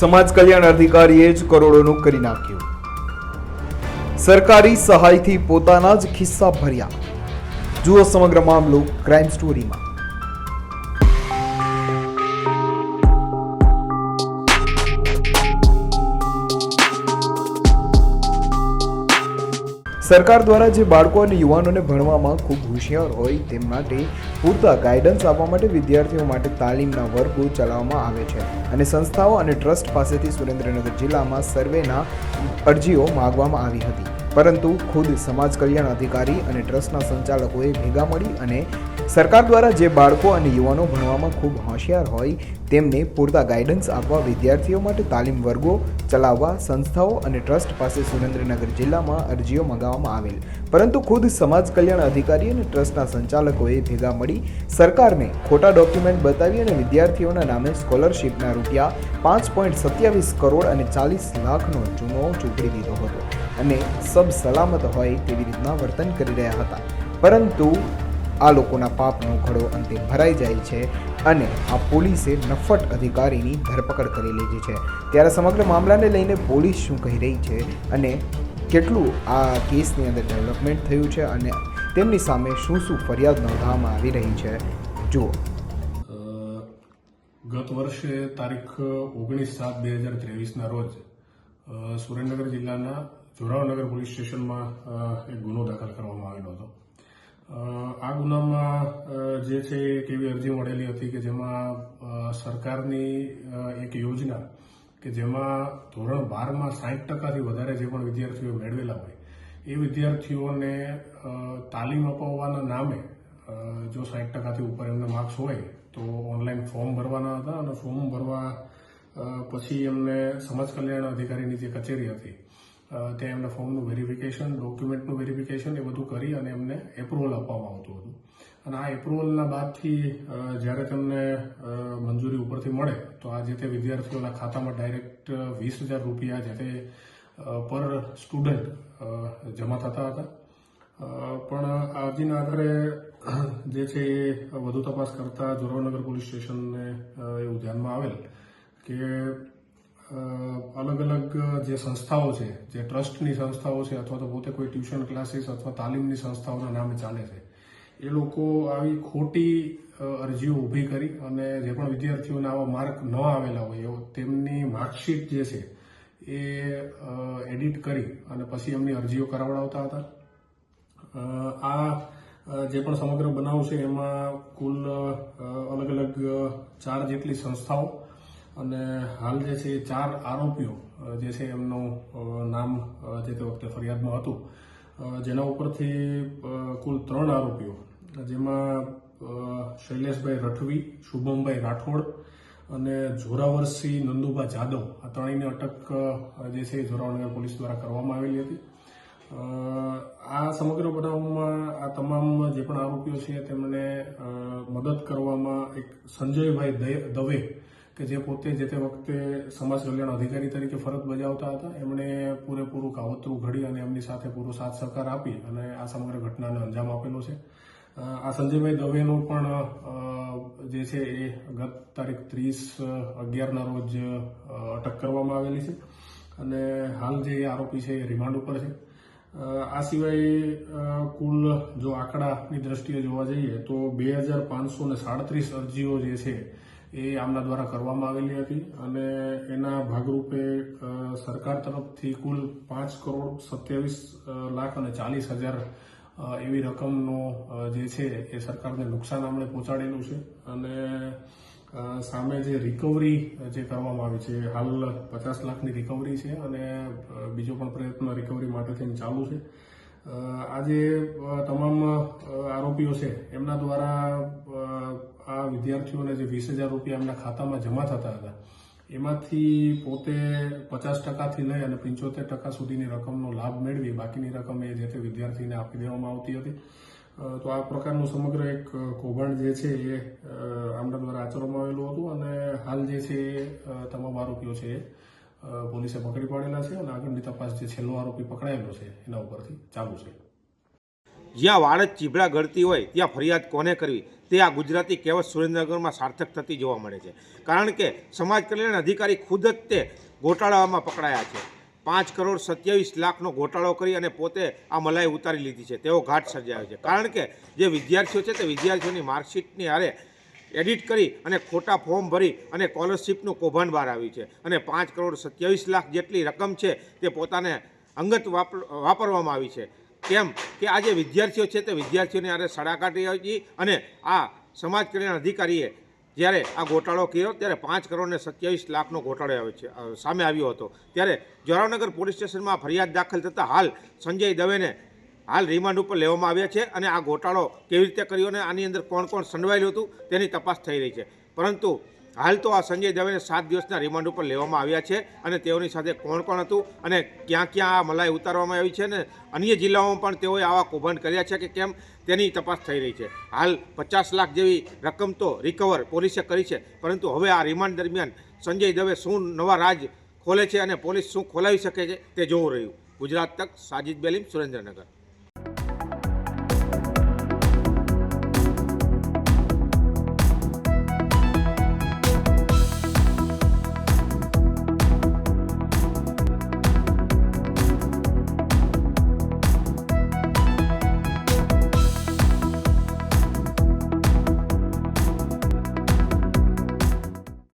સમાજ કલ્યાણ અધિકારીએ જ કરોડોનું કરી નાખ્યું. સરકારી સહાયથી પોતાના જ ખિસ્સા ભર્યા. જુઓ સમગ્ર મામલો ક્રાઇમ સ્ટોરીમાં. સરકાર દ્વારા જે બાળકો અને યુવાનોને ભણવામાં ખૂબ હોશિયાર હોય તે માટે પૂરતા ગાઈડન્સ આપવા માટે વિદ્યાર્થીઓ માટે તાલીમના વર્ગો ચલાવવામાં આવે છે. અને સંસ્થાઓ અને ટ્રસ્ટ પાસેથી સુરેન્દ્રનગર જિલ્લામાં સર્વેના અરજીઓ માગવામાં આવી હતી. પરંતુ ખુદ સમાજ કલ્યાણ અધિકારી અને ટ્રસ્ટના સંચાલકોએ ભેગા મળી અને સરકાર દ્વારા જે બાળકો અને યુવાનો ભણવામાં ખૂબ હોશિયાર હોય તેમને પૂરતા ગાઈડન્સ આપવા વિદ્યાર્થીઓ માટે તાલીમ વર્ગો ચલાવવા સંસ્થાઓ અને ટ્રસ્ટ પાસે સુરેન્દ્રનગર જિલ્લામાં અરજીઓ મંગાવવામાં આવેલ. પરંતુ ખુદ સમાજ કલ્યાણ અધિકારી અને ટ્રસ્ટના સંચાલકોએ ભેગા મળી સરકારને ખોટા ડોક્યુમેન્ટ બતાવી અને વિદ્યાર્થીઓના નામે સ્કોલરશીપના રૂપિયા પાંચ પોઈન્ટ સત્યાવીસ કરોડ અને ચાલીસ લાખનો ચૂનો ચોપડી દીધો હતો. અને સબ સલામત હોય તેવી રીતના વર્તન કરી રહ્યા હતા. પરંતુ આ લોકોના પાપનો ઘડો અંતે ભરાઈ જાય છે અને આ પોલીસે નફટ અધિકારીની ધરપકડ કરી લીધી છે. ત્યારે સમગ્ર મામલાને લઈને પોલીસ શું કહી રહી છે અને કેટલું આ કેસની અંદર ડેવલપમેન્ટ થયું છે અને તેમની સામે શું શું ફરિયાદ નોંધવામાં આવી રહી છે. જુઓ. ગત વર્ષે તારીખ ઓગણીસ સાત બે હજાર ત્રેવીસના રોજ સુરેન્દ્રનગર જિલ્લાના જોરાવનગર પોલીસ સ્ટેશનમાં એક ગુનો દાખલ કરવામાં આવેલો હતો. આ ગુનામાં જે છે એક એવી અરજી મળેલી હતી કે જેમાં સરકારની એક યોજના કે જેમાં ધોરણ બારમાં સાઠ ટકાથી વધારે જે પણ વિદ્યાર્થીઓ મેળવેલા હોય, એ વિદ્યાર્થીઓને તાલીમ અપાવવાના નામે જો સાઠ ટકાથી ઉપર એમને માર્ક્સ હોય, તો ઓનલાઈન ફોર્મ ભરવાના હતા અને ફોર્મ ભરવા પછી એમને સમાજ કલ્યાણ અધિકારીની જે કચેરી હતી ત્યાં એમને ફોર્મનું વેરિફિકેશન ડોક્યુમેન્ટનું વેરિફિકેશન એ બધું કરી અને એમને એપ્રુવલ આપવામાં આવતું હતું. અને આ એપ્રુવલના બાદથી જ્યારે તમને મંજૂરી ઉપરથી મળે, તો આ જે તે વિદ્યાર્થીઓના ખાતામાં ડાયરેક્ટ વીસ હજાર રૂપિયા જે તે પર સ્ટુડન્ટ જમા થતા હતા. પણ અરજીના આધારે જે છે એ વધુ તપાસ કરતા જોરાવનગર પોલીસ સ્ટેશનને એવું ધ્યાનમાં આવેલ કે અલગ અલગ જે સંસ્થાઓ છે, જે ટ્રસ્ટની સંસ્થાઓ છે અથવા તો પોતે કોઈ ટ્યુશન ક્લાસીસ અથવા તાલીમની સંસ્થાઓના નામે ચાલે છે, એ લોકો આવી ખોટી અરજીઓ ઊભી કરી અને જે પણ વિદ્યાર્થીઓને આવા માર્ક ન આવેલા હોય એવો તેમની માર્કશીટ જે છે એ એડિટ કરી અને પછી એમની અરજીઓ કરાવડાવતા હતા. આ જે પણ સમગ્ર બનાવ છે એમાં કુલ અલગ અલગ ચાર જેટલી સંસ્થાઓ અને હાલ જે છે એ ચાર આરોપીઓ જે છે એમનું નામ જે તે વખતે ફરિયાદમાં હતું જેના ઉપરથી કુલ ત્રણ આરોપીઓ, જેમાં શૈલેષભાઈ રઠવી, શુભમભાઈ રાઠોડ અને જોરાવરસિંહ નંદુભા જાદવ. આ ત્રણેયની અટક જે છે એ જોરાવનગર પોલીસ દ્વારા કરવામાં આવેલી હતી. આ સમગ્ર બનાવમાં, આ તમામ જે પણ આરોપીઓ છે, તેમને મદદ કરવામાં એક સંજયભાઈ દવે કે જે પોતે જે તે વખતે સમાજ કલ્યાણ અધિકારી તરીકે ફરજ બજાવતા હતા, એમણે પૂરેપૂરું કાવતરું ઘડી અને એમની સાથે પૂરો સાથ સહકાર આપી અને આ સમગ્ર ઘટનાને અંજામ આપેલો છે. આ સંજયભાઈ દવેનો પણ જે છે એ ગત તારીખ ત્રીસ અગિયારના રોજ અટક કરવામાં આવેલી છે અને હાલ જે આરોપી છે એ રિમાન્ડ ઉપર છે. આ સિવાય કુલ જો આંકડાની દ્રષ્ટિએ જોવા જઈએ તો બે હજાર પાંચસો ને સાડત્રીસ અરજીઓ જે છે એ આમના દ્વારા કરવામાં આવેલી હતી અને એના ભાગરૂપે સરકાર તરફથી કુલ પાંચ કરોડ સત્યાવીસ લાખ અને ચાલીસ હજાર એવી રકમનો જે છે એ સરકારને નુકસાન આમણે પહોંચાડેલું છે અને સામે જે રિકવરી જે કરવામાં આવી છે, હાલ પચાસ લાખની રિકવરી છે અને બીજો પણ પ્રયત્ન રિકવરી માટે થઈને ચાલુ છે. આજે તમામ આરોપીઓ છે એમના દ્વારા આ વિદ્યાર્થીઓને જે વીસ હજાર રૂપિયા એમના ખાતામાં જમા થતા હતા, એમાંથી પોતે પચાસ ટકાથી લઈ અને પંચોતેર ટકા સુધીની રકમનો લાભ મેળવી. બાકીની રકમ એ જે તે વિદ્યાર્થીને આપી દેવામાં આવતી હતી. તો આ પ્રકારનું સમગ્ર એક કૌભાંડ જે છે એ આમડા દ્વારા આચરવામાં આવેલું હતું અને હાલ જે છે એ તમામ આરોપીઓ છે એ પોલીસે પકડી પાડેલા છે અને આગળની તપાસ જે છેલ્લો આરોપી પકડાયેલો છે એના ઉપરથી ચાલુ છે. જ્યાં વાળ જ ચીભડા ગળતી હોય, ત્યાં ફરિયાદ કોને કરવી? તે આ ગુજરાતી કહેવત સુરેન્દ્રનગરમાં સાર્થક થતી જોવા મળે છે. કારણ કે સમાજ કલ્યાણ અધિકારી ખુદ જ તે ગોટાળામાં પકડાયા છે. પાંચ કરોડ સત્યાવીસ લાખનો ગોટાળો કરી અને પોતે આ મલાઈ ઉતારી લીધી છે. તેઓ ઘાટ સર્જાયો છે. કારણ કે જે વિદ્યાર્થીઓ છે તે વિદ્યાર્થીઓની માર્કશીટની હારે એડિટ કરી અને ખોટા ફોર્મ ભરી અને સ્કોલરશીપનું કૌભાંડ બહાર આવ્યું છે. અને પાંચ કરોડ સત્યાવીસ લાખ જેટલી રકમ છે તે પોતાને અંગત વાપર, વાપરવામાં આવી છે. કેમ કે આ જે વિદ્યાર્થીઓ છે તે વિદ્યાર્થીઓને આજે સડા કાઢી હતી અને આ સમાજ કલ્યાણ અધિકારીએ જ્યારે આ ગોટાળો કર્યો ત્યારે પાંચ કરોડ ને સત્યાવીસ લાખનો ગોટાળો આવ્યો છે સામે આવ્યો હતો. ત્યારે જોરાવનગર પોલીસ સ્ટેશનમાં ફરિયાદ દાખલ થતાં હાલ સંજય દવેને હાલ રિમાન્ડ ઉપર લેવામાં આવ્યા છે અને આ ગોટાળો કેવી રીતે કર્યો અને આની અંદર કોણ કોણ સંડવાયેલું હતું તેની તપાસ થઈ રહી છે. પરંતુ હાલ તો આ સંજય દવેને સાત દિવસના રિમાન્ડ ઉપર લેવામાં આવ્યા છે અને તેઓની સાથે કોણ કોણ હતું અને ક્યાં ક્યાં આ મલાઈ ઉતારવામાં આવી છે અને અન્ય જિલ્લાઓમાં પણ તેઓએ આવા કૌભાંડ કર્યા છે કે કેમ તેની તપાસ થઈ રહી છે. હાલ પચાસ લાખ જેવી રકમ તો રિકવર પોલીસે કરી છે, પરંતુ હવે આ રિમાન્ડ દરમિયાન સંજય દવે શું નવા રાજ ખોલે છે અને પોલીસ શું ખોલાવી શકે છે તે જોવું રહ્યું. ગુજરાત તક, સાજિદ બેલીમ, સુરેન્દ્રનગર.